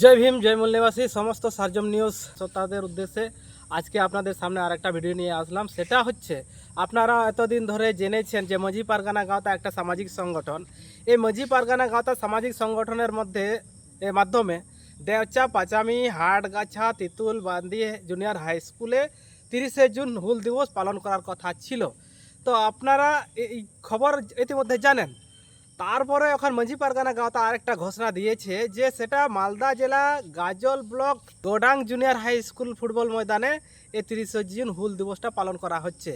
জয় ভীম, জয় মূল্যবাসী, সমস্ত সার্জম নিউজ শ্রোতাদের উদ্দেশ্যে আজকে আপনাদের সামনে আরেকটা ভিডিও নিয়ে আসলাম। সেটা হচ্ছে, আপনারা এতদিন ধরে জেনেছেন যে মাঝি পারগানা গাঁওতা একটা সামাজিক সংগঠন। এই মাঝি পারগানা গাঁওতা সামাজিক সংগঠনের মধ্যে, এর মাধ্যমে দেওচা, পাচামি, হাটগাছা, তিতুল, বান্দি জুনিয়র হাই স্কুলে তিরিশে জুন হুল দিবস পালন করার কথা ছিল। তো আপনারা এই খবর ইতিমধ্যে জানেন। তারপরে এখন মাঝি পারগানা গাঁওতা আরেকটা ঘোষণা দিয়েছে যে সেটা মালদা জেলা Gazole block Godang junior high school football ময়দানে এই তিরিশে জুন হুল দিবসটা পালন করা হচ্ছে।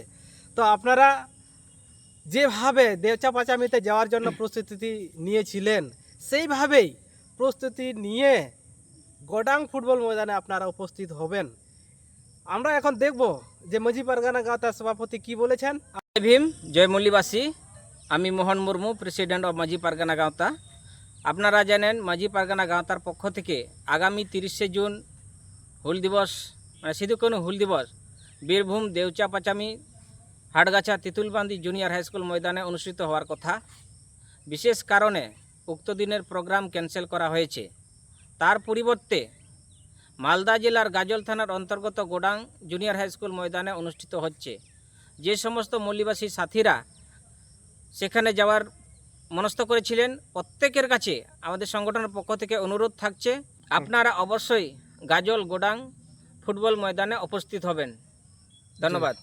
তো আপনারা যেভাবে দেওচা পাচামিতে যাওয়ার জন্য প্রস্তুতি নিয়েছিলেন, সেইভাবেই প্রস্তুতি নিয়ে গোডাং ফুটবল ময়দানে আপনারা উপস্থিত হবেন। আমরা এখন দেখব যে মাঝি পারগানা গাঁওতার সভাপতি কি বলেছেন। ভীম, জয় মল্লিবাসী আমি মোহন মুর্মু প্রেসিডেন্ট অফ মাঝি পারগানা গাঁওতা আপনারা জানেন মাঝি পারগানা গাঁওতার পক্ষ থেকে আগামী তিরিশে জুন হুল দিবস মানে শুধু কোনো Hul Diwas, Birbhum Deucha Pachami, Hatgachha Titulbandi junior high school ময়দানে অনুষ্ঠিত হওয়ার কথা। বিশেষ কারণে উক্ত দিনের প্রোগ্রাম ক্যান্সেল করা হয়েছে। তার পরিবর্তে মালদা জেলার গাজল থানার অন্তর্গত গোডাং জুনিয়র হাই স্কুল ময়দানে অনুষ্ঠিত হচ্ছে। যে সমস্ত মল্লিবাসী সাথীরা সেখানে যাওয়ার মনস্থ করেছিলেন। প্রত্যেকের কাছে আমাদের সংগঠনের পক্ষ থেকে অনুরোধ থাকছে, আপনারা অবশ্যই গাজল গোডাং ফুটবল ময়দানে উপস্থিত হবেন। ধন্যবাদ।